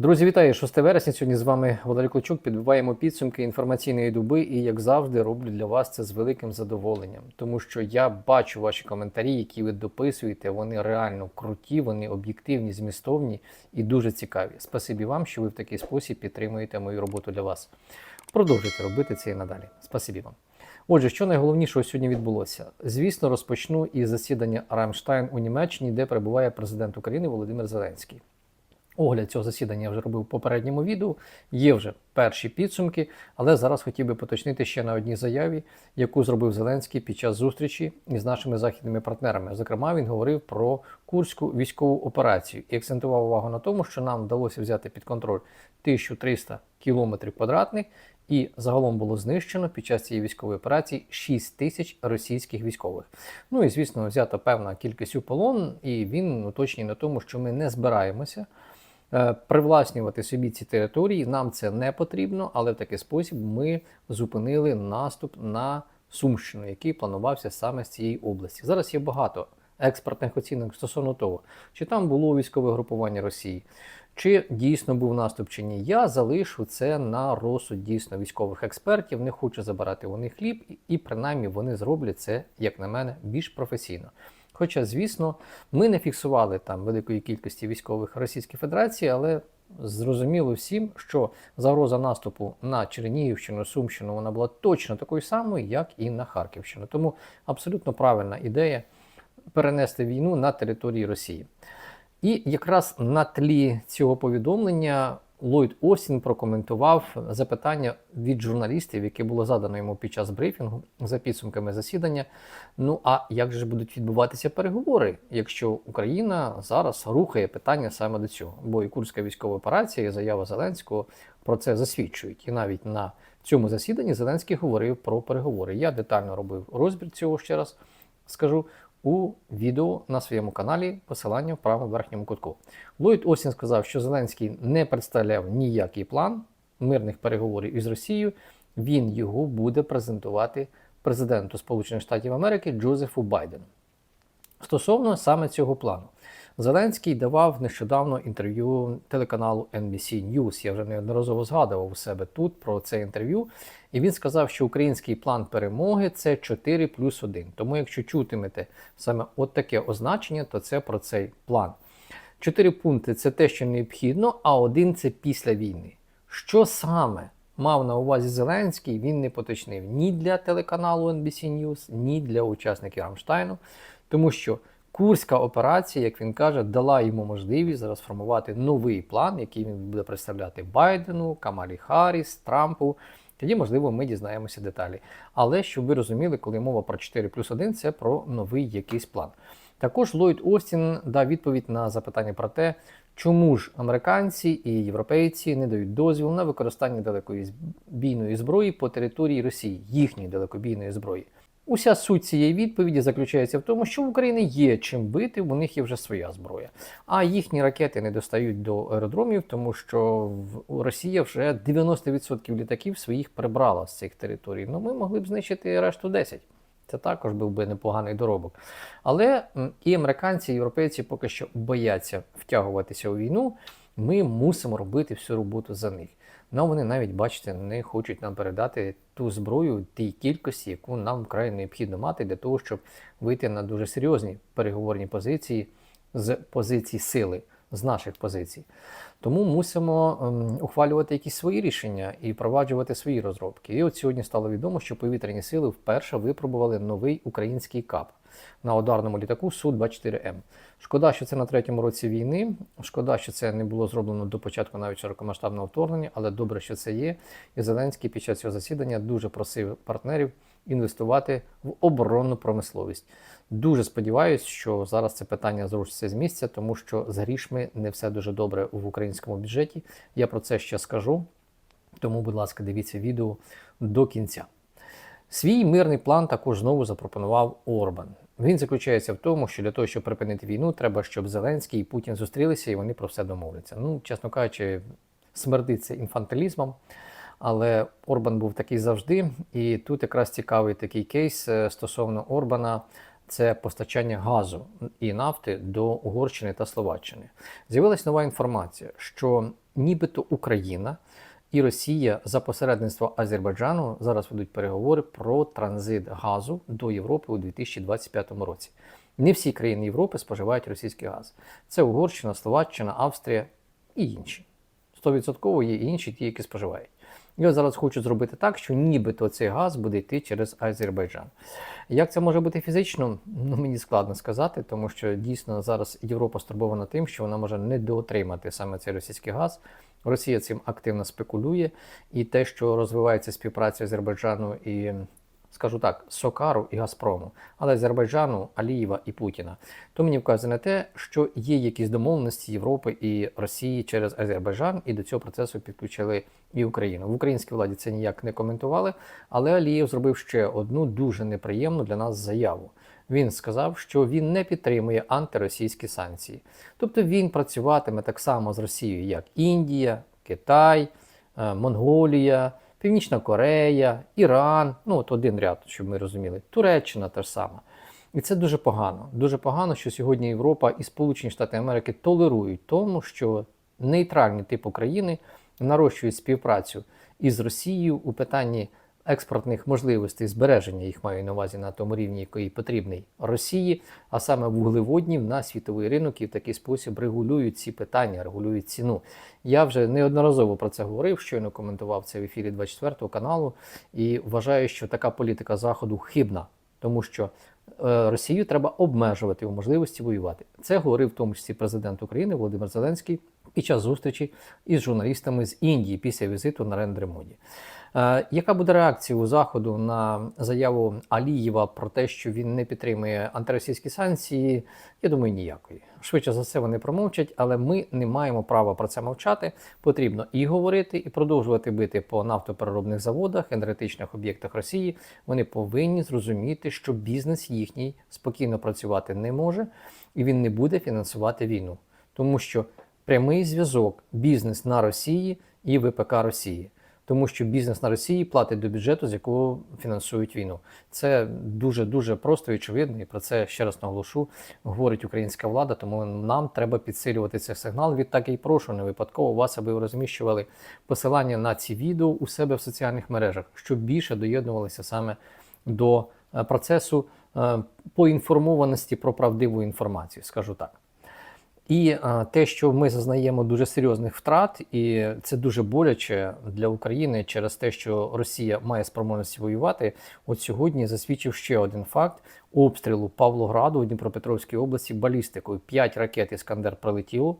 Друзі, вітаю! 6 вересня. Сьогодні з вами Валерій Клочук. Підбиваємо підсумки інформаційної доби і, як завжди, роблю для вас це з великим задоволенням, тому що я бачу ваші коментарі, які ви дописуєте. Вони реально круті, вони об'єктивні, змістовні і дуже цікаві. Спасибі вам, що ви в такий спосіб підтримуєте мою роботу для вас. Продовжуйте робити це і надалі. Спасибі вам. Отже, що найголовнішого сьогодні відбулося? Звісно, розпочну із засідання Рамштайн у Німеччині, де перебуває президент України Володимир Зеленський. Огляд цього засідання я вже робив в попередньому відео. Є вже перші підсумки, але зараз хотів би поточнити ще на одній заяві, яку зробив Зеленський під час зустрічі із нашими західними партнерами. Зокрема, він говорив про курську військову операцію і акцентував увагу на тому, що нам вдалося взяти під контроль 1300 кілометрів квадратних, і загалом було знищено під час цієї військової операції 6 тисяч російських військових. Ну і звісно, взята певна кількість у полон, і він уточнює на тому, що ми не збираємося. Е, Привласнювати собі ці території нам це не потрібно, але в такий спосіб ми зупинили наступ на Сумщину, який планувався саме з цієї області. Зараз є багато експертних оцінок стосовно того, чи там було військове групування Росії, чи дійсно був наступ, чи ні. Я залишу це на розсуд дійсно військових експертів. Не хочу забирати у них хліб, і- принаймні вони зроблять це, як на мене, більш професійно. Хоча, звісно, ми не фіксували там великої кількості військових Російської Федерації, але зрозуміло всім, що загроза наступу на Чернігівщину, Сумщину вона була точно такою самою, як і на Харківщину. Тому абсолютно правильна ідея перенести війну на території Росії. І якраз на тлі цього повідомлення Ллойд Остін прокоментував запитання від журналістів, яке було задано йому під час брифінгу за підсумками засідання. Ну а як же будуть відбуватися переговори, якщо Україна зараз рухає питання саме до цього? Бо і Курська військова операція, і заява Зеленського про це засвідчують. І навіть на цьому засіданні Зеленський говорив про переговори. Я детально робив розбір цього ще раз скажу у відео на своєму каналі, посилання в правому верхньому кутку. Ллойд Остін сказав, що Зеленський не представляв ніякий план мирних переговорів із Росією. Він його буде презентувати президенту Сполучених Штатів Америки Джозефу Байдену. Стосовно саме цього плану, Зеленський давав нещодавно інтерв'ю телеканалу NBC News. Я вже неодноразово згадував у себе тут про це інтерв'ю. І він сказав, що український план перемоги це 4 плюс 1. Тому, якщо чутимете саме от таке означення, то це про цей план. Чотири пункти це те, що необхідно, а один це після війни. Що саме мав на увазі Зеленський, він не поточнив ні для телеканалу NBC News, ні для учасників Рамштайну, тому що Курська операція, як він каже, дала йому можливість зараз формувати новий план, який він буде представляти Байдену, Камалі Харріс, Трампу. Тоді, можливо, ми дізнаємося деталі. Але щоб ви розуміли, коли мова про 4 плюс 1, це про новий якийсь план. Також Ллойд Остін дав відповідь на запитання про те, чому ж американці і європейці не дають дозвіл на використання далекобійної зброї по території Росії, їхньої далекобійної зброї. Уся суть цієї відповіді заключається в тому, що в Україні є чим бити, у них є вже своя зброя. А їхні ракети не достають до аеродромів, тому що Росія вже 90% літаків своїх прибрала з цих територій. Ну ми могли б знищити решту 10. Це також був би непоганий доробок. Але і американці, і європейці поки що бояться втягуватися у війну. Ми мусимо робити всю роботу за них. Ну вони навіть, бачите, не хочуть нам передати ту зброю тій кількості, яку нам вкрай необхідно мати для того, щоб вийти на дуже серйозні переговорні позиції з позицій сили, з наших позицій. Тому мусимо ем, ухвалювати якісь свої рішення і впроваджувати свої розробки. І от сьогодні стало відомо, що повітряні сили вперше випробували новий український КАП на ударному літаку Су-24М. Шкода, що це на третьому році війни. Шкода, що це не було зроблено до початку навіть широкомасштабного вторгнення, але добре, що це є. І Зеленський під час цього засідання дуже просив партнерів інвестувати в оборонну промисловість. Дуже сподіваюся, що зараз це питання зрушиться з місця, тому що з грішми не все дуже добре в українському бюджеті. Я про це ще скажу. Тому, будь ласка, дивіться відео до кінця. Свій мирний план також знову запропонував Орбан. Він заключається в тому, що для того, щоб припинити війну, треба, щоб Зеленський і Путін зустрілися і вони про все домовляться. Ну, чесно кажучи, смердить це інфантилізмом. Але Орбан був такий завжди, і тут якраз цікавий такий кейс е, стосовно Орбана. Це постачання газу і нафти до Угорщини та Словаччини. З'явилась нова інформація, що нібито Україна і Росія за посередництва Азербайджану зараз ведуть переговори про транзит газу до Європи у 2025 році. Не всі країни Європи споживають російський газ. Це Угорщина, Словаччина, Австрія і інші. 100% є і інші, ті, які споживають. І зараз хочу зробити так, що нібито цей газ буде йти через Азербайджан. Як це може бути фізично? Ну мені складно сказати, тому що дійсно зараз Європа стурбована тим, що вона може недоотримати саме цей російський газ. Росія цим активно спекулює, і те, що розвивається співпраця Азербайджану і скажу так, Сокару і Газпрому, але Азербайджану, Алієва і Путіна. То мені вказує на те, що є якісь домовленості Європи і Росії через Азербайджан, і до цього процесу підключили і Україну. В українській владі це ніяк не коментували, але Алієв зробив ще одну дуже неприємну для нас заяву. Він сказав, що він не підтримує антиросійські санкції. Тобто він працюватиме так само з Росією, як Індія, Китай, е, Монголія. Північна Корея, Іран, ну от один ряд, щоб ми розуміли, Туреччина та ж сама. І це дуже погано. Дуже погано, що сьогодні Європа і Сполучені Штати Америки толерують тому, що нейтральні типу країни нарощують співпрацю із Росією у питанні експортних можливостей збереження їх маю на увазі на тому рівні, який потрібний Росії, а саме вуглеводнів на світовий ринок і в такий спосіб регулюють ці питання, регулюють ціну. Я вже неодноразово про це говорив, щойно коментував це в ефірі 24 каналу, і вважаю, що така політика заходу хибна, тому що е, Росію треба обмежувати у можливості воювати. Це говорив в тому числі президент України Володимир Зеленський під час зустрічі із журналістами з Індії після візиту на Рендремоді. Е, яка буде реакція у Заходу на заяву Алієва про те, що він не підтримує антиросійські санкції? Я думаю, ніякої. Швидше за все, вони промовчать, але ми не маємо права про це мовчати. Потрібно і говорити, і продовжувати бити по нафтопереробних заводах, енергетичних об'єктах Росії. Вони повинні зрозуміти, що бізнес їхній спокійно працювати не може, і він не буде фінансувати війну, тому що прямий зв'язок бізнес на Росії і ВПК Росії тому що бізнес на Росії платить до бюджету, з якого фінансують війну. Це дуже дуже просто і очевидно, і про це ще раз наголошу. Говорить українська влада, тому нам треба підсилювати цей сигнал. Відтак і прошу не випадково вас, аби розміщували посилання на ці відео у себе в соціальних мережах, щоб більше доєднувалися саме до е, процесу е, поінформованості про правдиву інформацію, скажу так. І а, те, що ми зазнаємо дуже серйозних втрат, і це дуже боляче для України через те, що Росія має спроможності воювати. От сьогодні засвідчив ще один факт обстрілу Павлограду у Дніпропетровській області балістикою. П'ять ракет Іскандер прилетіло,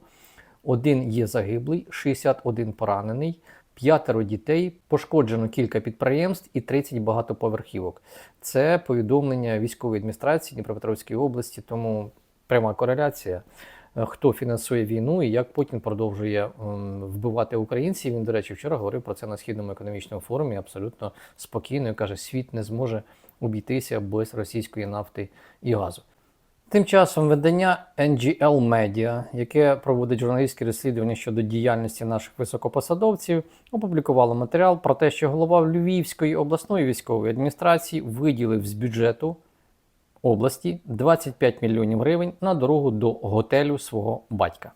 один є загиблий, 61 поранений. П'ятеро дітей, пошкоджено кілька підприємств і 30 багатоповерхівок. Це повідомлення військової адміністрації Дніпропетровської області, тому пряма кореляція. Е, хто фінансує війну і як Путін продовжує вбивати українців. Він, до речі, вчора говорив про це на східному економічному форумі. Абсолютно спокійно і каже, світ не зможе обійтися без російської нафти і газу. Тим часом видання NGL Media, яке проводить журналістські розслідування щодо діяльності наших високопосадовців, опублікувало матеріал про те, що голова Львівської обласної військової адміністрації виділив з бюджету області 25 мільйонів гривень на дорогу до готелю свого батька.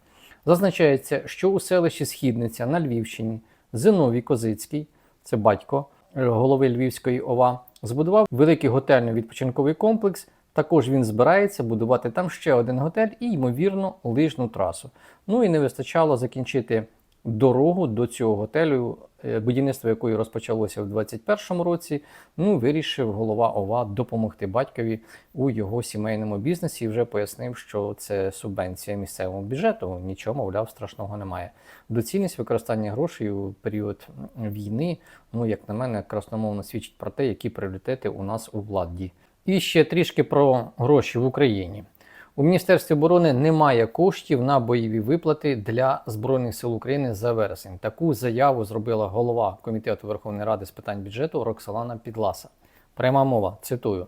Зазначається, що у селищі Східниця на Львівщині Зиновій Козицький, це батько голови Львівської ОВА, збудував великий готельно-відпочинковий комплекс. Також він збирається будувати там ще один готель і, ймовірно, лижну трасу. Ну і не вистачало закінчити дорогу до цього готелю, будівництво якої розпочалося в 2021 році. Ну, вирішив голова ОВА допомогти батькові у його сімейному бізнесі і вже пояснив, що це субвенція місцевого бюджету. Нічого, мовляв, страшного немає. Доцільність використання грошей у період війни, ну як на мене, красномовно свідчить про те, які пріоритети у нас у владі. І ще трішки про гроші в Україні. У Міністерстві оборони немає коштів на бойові виплати для Збройних сил України за вересень. Таку заяву зробила голова Комітету Верховної Ради з питань бюджету Роксолана Підласа. Пряма мова, цитую: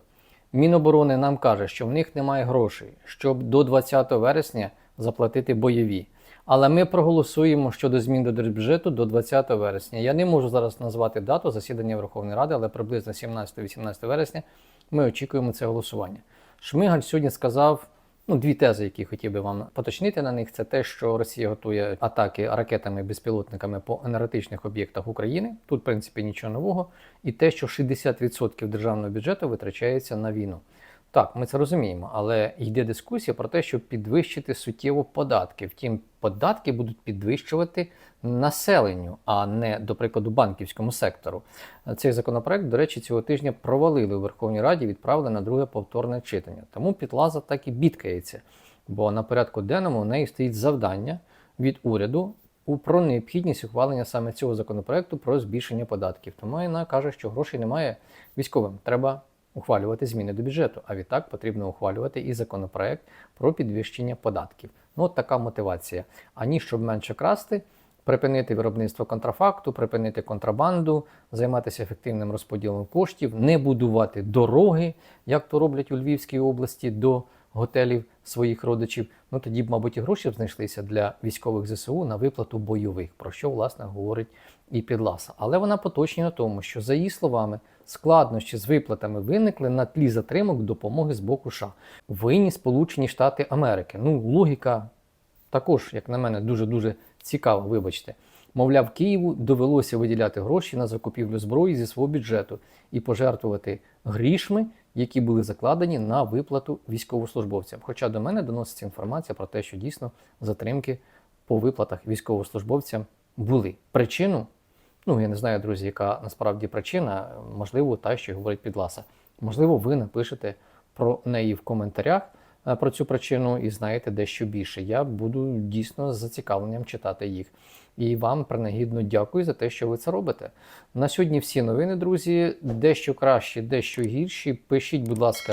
Міноборони нам каже, що в них немає грошей, щоб до 20 вересня заплатити бойові. Але ми проголосуємо щодо змін до держбюджету до 20 вересня. Я не можу зараз назвати дату засідання Верховної Ради, але приблизно 17-18 вересня ми очікуємо це голосування. Шмигаль сьогодні сказав Ну, дві тези, які хотів би вам поточнити на них, це те, що Росія готує атаки ракетами безпілотниками по енергетичних об'єктах України. Тут, в принципі, нічого нового, і те, що 60% державного бюджету витрачається на війну. Так, ми це розуміємо, але йде дискусія про те, щоб підвищити суттєво податки. Втім, податки будуть підвищувати населенню, а не, до прикладу, банківському сектору. Цей законопроект, до речі, цього тижня провалили у Верховній Раді, відправили на друге повторне читання. Тому Підлаза так і бідкається, бо на порядку денному у неї стоїть завдання від уряду про необхідність ухвалення саме цього законопроекту про збільшення податків. Тому вона каже, що грошей немає військовим. Треба ухвалювати зміни до бюджету. А відтак потрібно ухвалювати і законопроект про підвищення податків. Ну, от така мотивація. Ані щоб менше красти, припинити виробництво контрафакту, припинити контрабанду, займатися ефективним розподілом коштів, не будувати дороги, як то роблять у Львівській області до готелів своїх родичів. Ну тоді б, мабуть, і гроші б знайшлися для військових ЗСУ на виплату бойових, про що власне говорить і Підласа. Але вона поточнює на тому, що за її словами складнощі з виплатами виникли на тлі затримок допомоги з боку США. Винні Сполучені Штати Америки. Ну, логіка також, як на мене, дуже дуже цікава. Вибачте. Мовляв, Києву довелося виділяти гроші на закупівлю зброї зі свого бюджету і пожертвувати грішми, які були закладені на виплату військовослужбовцям. Хоча до мене доноситься інформація про те, що дійсно затримки по виплатах військовослужбовцям були. Причину, ну я не знаю, друзі, яка насправді причина, можливо, та, що говорить Підласа. Можливо, ви напишете про неї в коментарях е, про цю причину і знаєте дещо більше. Я буду дійсно з зацікавленням читати їх. І вам принагідно дякую за те, що ви це робите. На сьогодні всі новини, друзі. Дещо кращі, дещо гірші. Пишіть, будь ласка,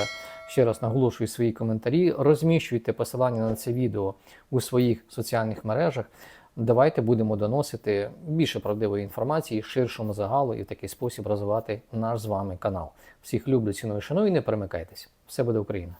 ще раз наголошую свої коментарі. Розміщуйте посилання на це відео у своїх соціальних мережах. Давайте будемо доносити більше правдивої інформації ширшому загалу і в такий спосіб розвивати наш з вами канал. Всіх люблю, ціную, шаную і не перемикайтесь. Все буде Україна!